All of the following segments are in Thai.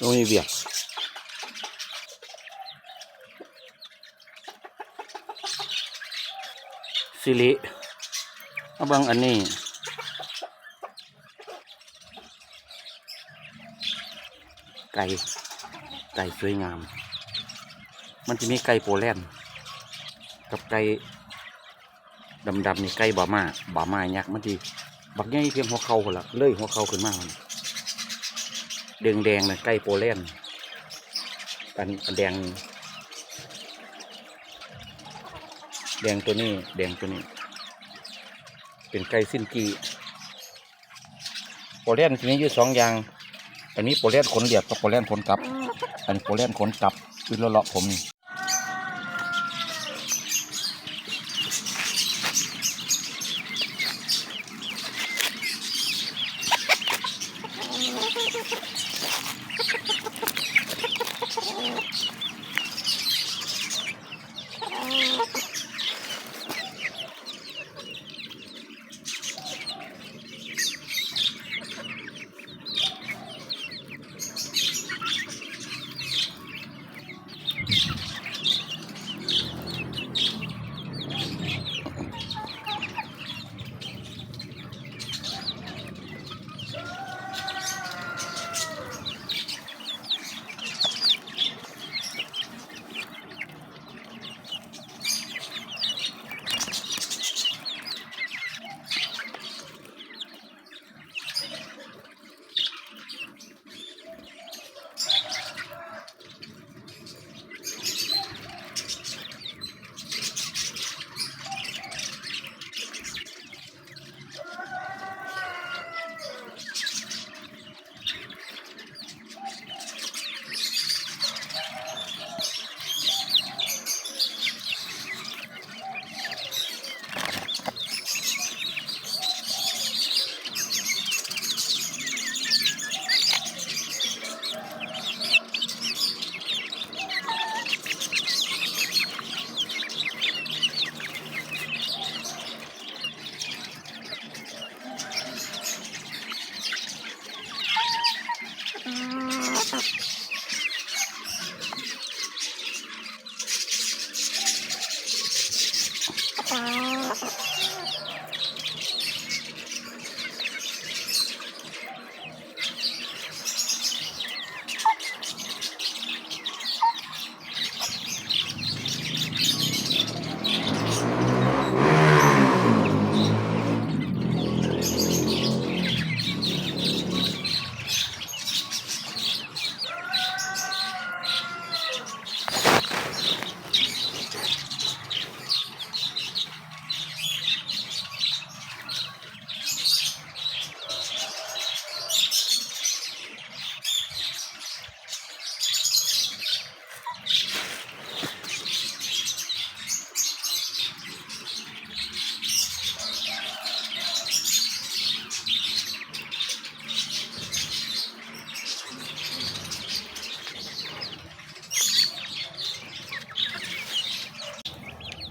โอ้ยเบียกสิริมาบิ่งอันนี้ไก่ไก่สวยงาม มันจะมีไก่โปแลนด์กับไก่ดำๆนี่ไก่บามาบามายักษ์มันทีบักใหญ่เพียงหัวเข่าคนละเลยหัวเข่าขึ้นมามัน แดงแดงๆนะใกล้โปแลนด์อันอันแดง แดงตัวนี้ แดงตัวนี้ เป็นไก่สิ้นกีโปแลนด์ทีนี้อยู่สองอย่าง อันนี้โปแลนด์ขนเหลียบกับโปแลนด์ขนกลับ อันนี้โปแลนด์ขนกลับคือเลาะผม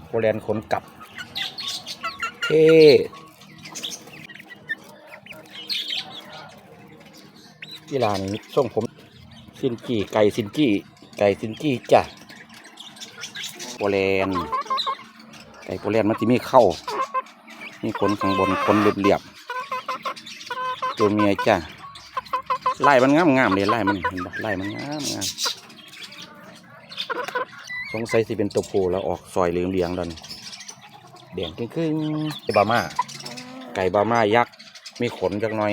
โปแลนขนกลับเท่ที่ลานส่งผมซินกี้ไก่ซินกี้ไก่ซินกี้จ้ะโปแลนไก่โปแลนมันจะมีเข้ามีขนข้างบนขนเรียบๆตัวเมียจ้ะไล่มันงามงามๆเลยไล่มันเห็นปะไล่มันงามงาม สงสัยสิเป็นตัวผู้แล้วออกซอยเหลืองเลียงๆดันี่แดงขึ้นๆไก่บาม่าไก่บาม่ายักษ์มีขนจักหน่อย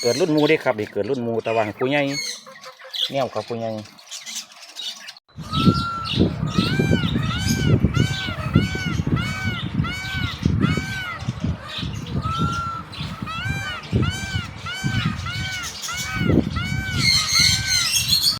เกิดรุ่นมูได้ครับอีกเกิดรุ่นมูตะวันผู้ใหญ่แนวครับผู้ใหญ่